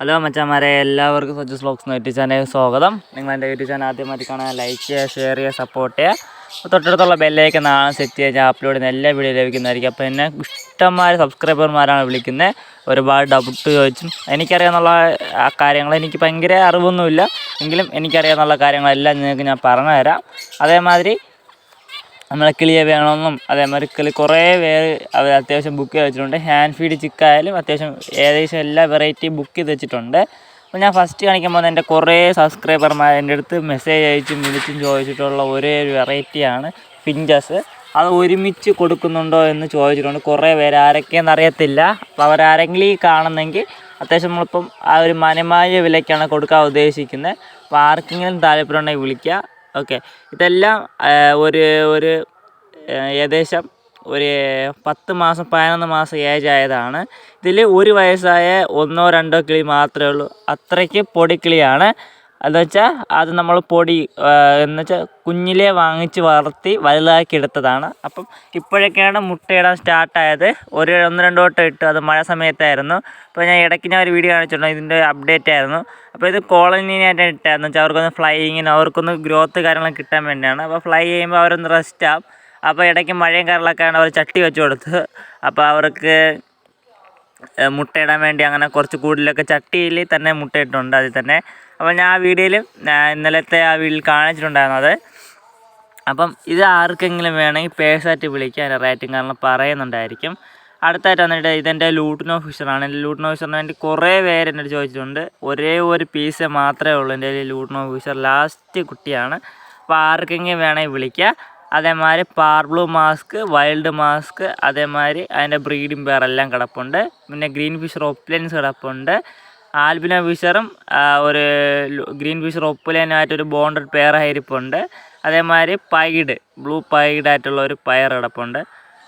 Hello മച്ചാമാരെ എല്ലാവർക്കും സജ്ജസ് vlogs YouTube channel സ്വാഗതം. നിങ്ങൾ എന്റെ യൂട്യൂബ് ചാനൽ ആദ്യമായിട്ട് കാണാൻ ലൈക്ക് ചെയ്യുക ഷെയർ ചെയ്യുക സപ്പോർട്ട് ചെയ്യുക. തൊട്ടടുത്തുള്ള ബെല്ലേക്ക് നാളെ സെറ്റ് ചെയ്ത് അപ്ലോഡ് ചെയ്യുന്ന എല്ലാ വീഡിയോ ലഭിക്കുന്നതായിരിക്കും. അപ്പോൾ എന്നെ ഇഷ്ടംമാർ സബ്സ്ക്രൈബർമാരാണ് വിളിക്കുന്നത് ഒരുപാട് ഡൗട്ട് ചോദിച്ചും. എനിക്കറിയാവുന്ന കാര്യങ്ങൾ എനിക്ക് ഭയങ്കര അറിവൊന്നുമില്ല. എങ്കിലും എനിക്കറിയാവുന്ന കാര്യങ്ങളെല്ലാം നിങ്ങൾക്ക് ഞാൻ പറഞ്ഞു തരാം അതേമാതിരി നമ്മളെ കിളിയെ വേണമെന്നും അതേമാതിരി കിളി കുറേ പേര് അവർ അത്യാവശ്യം ബുക്ക് ചെയ്ത് വെച്ചിട്ടുണ്ട്. ഹാൻഡ് ഫീഡ് ചിക്കായാലും അത്യാവശ്യം ഏകദേശം എല്ലാ വെറൈറ്റി ബുക്ക് ചെയ്ത് വെച്ചിട്ടുണ്ട്. അപ്പോൾ ഞാൻ ഫസ്റ്റ് കാണിക്കാൻ എന്റെ കുറേ സബ്സ്ക്രൈബർമാർ എന്റെ അടുത്ത് മെസ്സേജ് അയച്ചും വിളിച്ചും ചോദിച്ചിട്ടുള്ള ഒരേ ഒരു വെറൈറ്റിയാണ് ഫിഞ്ചസ് അത് ഒരുമിച്ച് കൊടുക്കുന്നുണ്ടോ എന്ന് ചോദിച്ചിട്ടുണ്ട്. കുറേ പേര് ആരൊക്കെയെന്ന് അറിയത്തില്ല. അപ്പോൾ അവരാരെങ്കിലും ഈ കാണുന്നെങ്കിൽ അത്യാവശ്യം നമ്മളിപ്പം ആ ഒരു മനമായ വിലയ്ക്കാണ് കൊടുക്കാൻ ഉദ്ദേശിക്കുന്നത്. അപ്പോൾ ആർക്കെങ്കിലും താല്പര്യം ഉണ്ടെങ്കിൽ വിളിക്കുക. ഓക്കെ. ഇതെല്ലാം ഒരു ഒരു ഏകദേശം ഒരു പത്ത് മാസം പതിനൊന്ന് മാസം ഏജ് ആയതാണ് ഇതിൽ ഒരു വയസ്സായ ഒന്നോ രണ്ടോ കിളി മാത്രമേ ഉള്ളൂ. അത്രയ്ക്ക് പൊടിക്കിളിയാണ്. വെച്ചാൽ അത് നമ്മൾ പൊടി എന്ന് വെച്ചാൽ കുഞ്ഞിലേ വാങ്ങിച്ച് വളർത്തി വലുതാക്കി എടുത്തതാണ് അപ്പം ഇപ്പോഴൊക്കെയാണ് മുട്ടയിടാൻ സ്റ്റാർട്ടായത് ഒരു ഒന്ന് രണ്ട് വട്ടം ഇട്ടു. അത് മഴ സമയത്തായിരുന്നു. അപ്പോൾ ഞാൻ ഇടയ്ക്ക് ഞാൻ ഒരു വീഡിയോ കാണിച്ചിട്ടുണ്ട്. ഇതിന്റെ അപ്ഡേറ്റ് ആയിരുന്നു. അപ്പോൾ ഇത് കോളനിയായിട്ട് ഇട്ടായിരുന്നു വെച്ചാൽ അവർക്കൊന്ന് ഫ്ലൈയിങ്ങിന് അവർക്കൊന്ന് ഗ്രോത്ത് കാര്യങ്ങളൊക്കെ കിട്ടാൻ വേണ്ടിയാണ്. അപ്പോൾ ഫ്ലൈ ചെയ്യുമ്പോൾ അവരൊന്ന് റെസ്റ്റ് ആവും. അപ്പോൾ ഇടയ്ക്ക് മഴയും കാര്യങ്ങളൊക്കെയാണ് അവർ ചട്ടി വെച്ച് കൊടുത്ത് അപ്പോൾ അവർക്ക് മുട്ടയിടാൻ വേണ്ടി അങ്ങനെ കുറച്ച് കൂടുതലൊക്കെ ചട്ടിയിൽ തന്നെ മുട്ടയിട്ടുണ്ട് അതിൽ തന്നെ അപ്പോൾ ഞാൻ ആ വീഡിയോയിൽ ഇന്നലത്തെ ആ വീഡിയോയിൽ കാണിച്ചിട്ടുണ്ടായിരുന്നത് അപ്പം ഇത് ആർക്കെങ്കിലും വേണമെങ്കിൽ പേഴ്സായിട്ട് വിളിക്കുക അതിന്റെ റേറ്റും കാരണം പറയുന്നുണ്ടായിരിക്കും. അടുത്തായിട്ട് വന്നിട്ട് ഇതെന്റെ ലൂട്ടിനോ ഫിഷറാണ് എന്റെ ലൂട്ടിനോ ഫിഷറിന് വേണ്ടി കുറേ പേര് എന്നോട് ചോദിച്ചിട്ടുണ്ട്. ഒരേ ഒരു പീസ് മാത്രമേ ഉള്ളൂ എന്റെ ലൂട്ടിനോ ഫിഷർ ലാസ്റ്റ് കുട്ടിയാണ്. അപ്പോൾ ആർക്കെങ്കിലും വേണമെങ്കിൽ വിളിക്കുക അതേമാതിരി പാർബ്ലൂ മാസ്ക് വൈൽഡ് മാസ്ക് അതേമാതിരി അതിന്റെ ബ്രീഡിംഗ് എല്ലാം കിടപ്പുണ്ട്. പിന്നെ ഗ്രീൻ ഫിഷർ ഒപ്ലൻസ് കിടപ്പുണ്ട്. ആൽബിനോ ഫിഷറും ഒരു ഗ്രീൻ ഫിഷർ ഒരു ബോണ്ടഡ് പെയർ ഹൈരിപ്പുണ്ട് അതേമാതിരി പൈഡ് ബ്ലൂ പൈഡ് ആയിട്ടുള്ള ഒരു പയർ കിടപ്പുണ്ട്.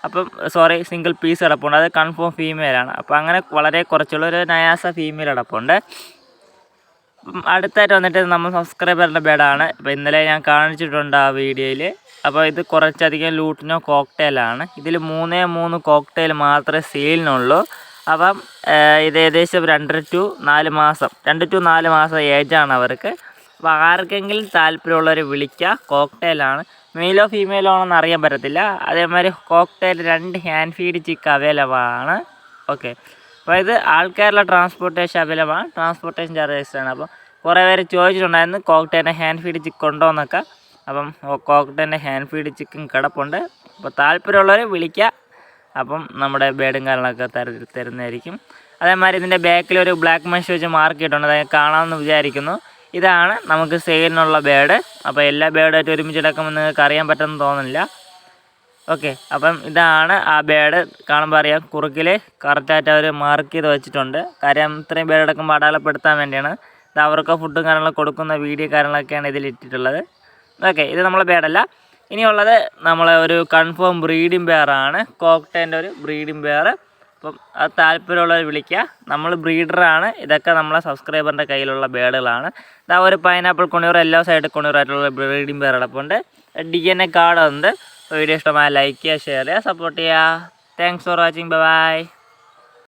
അപ്പം സോറി സിംഗിൾ പീസ് കിടപ്പുണ്ട്. അത് കൺഫേം ഫീമെയിലാണ്. അപ്പോൾ അങ്ങനെ വളരെ കുറച്ചുള്ള ഒരു നയാസ ഫീമെയിൽ കിടപ്പുണ്ട്. അടുത്തായിട്ട് വന്നിട്ട് നമ്മൾ സബ്സ്ക്രൈബറിന്റെ ബെഡാണ്. അപ്പോൾ ഇന്നലെ ഞാൻ കാണിച്ചിട്ടുണ്ട് ആ വീഡിയോയിൽ. അപ്പോൾ ഇത് കുറച്ചധികം ലൂട്ടിനോ കോക്ടെയിലാണ്. ഇതിൽ മൂന്നേ മൂന്ന് കോക്ടെയിൽ മാത്രമേ സെയിലിനുള്ളൂ. അപ്പം ഇത് ഏകദേശം രണ്ടര ടു നാല് മാസം രണ്ട് ടു നാല് മാസം ഏജാണ് അവർക്ക്. അപ്പോൾ ആർക്കെങ്കിലും താല്പര്യമുള്ളവർ വിളിക്കുക കോക്ടെയിലാണ് മെയിലോ ഫീമെയിലോ ആണെന്ന് അറിയാൻ പറ്റത്തില്ല. അതേമാതിരി കോക്ടെയിൽ രണ്ട് ഹാൻഡ് ഫീഡ് ചിക്ക് അവൈലബിൾ ആണ്. ഓക്കെ അപ്പോൾ ഇത് ആൾക്കാരുടെ ട്രാൻസ്പോർട്ടേഷൻ അവൈലബിൾ ആണ്. ട്രാൻസ്പോർട്ടേഷൻ ചാർജസ് ആണ്. അപ്പോൾ കുറേ പേര് ചോദിച്ചിട്ടുണ്ടായിരുന്നു കോക്ടെയിന്റെ ഹാൻഡ് ഫീഡ് ചിക്ക് ഉണ്ടോ എന്നൊക്കെ. അപ്പം കോക്ടെയിന്റെ ഹാൻഡ് ഫീഡ് ചിക്കും കിടപ്പുണ്ട്. അപ്പോൾ താല്പര്യമുള്ളവർ വിളിക്കുക അപ്പം നമ്മുടെ ബേഡും കാര്യങ്ങളൊക്കെ തര തരുന്നതായിരിക്കും. അതേമാതിരി ഇതിന്റെ ബാക്കിൽ ഒരു ബ്ലാക്ക് മഷ് വെച്ച് മാർക്ക് ചെയ്തിട്ടുണ്ട്. അതായത് കാണാമെന്ന് വിചാരിക്കുന്നു. ഇതാണ് നമുക്ക് സെയിലിനുള്ള ബേഡ്. അപ്പോൾ എല്ലാ ബേഡായിട്ട് ഒരുമിച്ച് എടുക്കുമ്പോൾ നിങ്ങൾക്ക് അറിയാൻ പറ്റുമെന്ന് തോന്നുന്നില്ല. ഓക്കെ അപ്പം ഇതാണ് ആ ബേഡ്. കാണുമ്പോൾ അറിയാം കുറുക്കിൽ കറക്റ്റായിട്ട് അവർ മാർക്ക് ചെയ്ത് വെച്ചിട്ടുണ്ട്. കാര്യം ഇത്രയും ബേഡ് എടുക്കുമ്പോൾ അടയാളപ്പെടുത്താൻ വേണ്ടിയാണ്. ഇത് അവർക്ക് ഫുഡും കാര്യങ്ങളൊക്കെ കൊടുക്കുന്ന വീഡിയോ കാര്യങ്ങളൊക്കെയാണ് ഇതിൽ ഇട്ടിട്ടുള്ളത്. ഓക്കെ ഇത് നമ്മളെ ബേഡല്ല. ഇനിയുള്ളത് നമ്മളെ ഒരു കൺഫേം ബ്രീഡിംഗ് പെയറാണ് കോക്ടേന്റെ ഒരു ബ്രീഡിംഗ് പെയർ അപ്പം അത് താല്പര്യമുള്ളവർ വിളിക്കുക. നമ്മൾ ബ്രീഡറാണ് ഇതൊക്കെ നമ്മളെ സബ്സ്ക്രൈബറിന്റെ കയ്യിലുള്ള ബേഡുകളാണ്. ഇതാ ഒരു പൈനാപ്പിൾ കൊണിയൂർ എല്ലാ സൈഡ് കൊണ്ടുവരായിട്ടുള്ള ബ്രീഡിംഗ് പെയർ അടപ്പുണ്ട് ഡി എൻ എ കാർഡ് ഉണ്ട്. വീഡിയോ ഇഷ്ടമായ ലൈക്ക് ചെയ്യുക ഷെയർ ചെയ്യുക സപ്പോർട്ട് ചെയ്യുക. Thanks for watching bye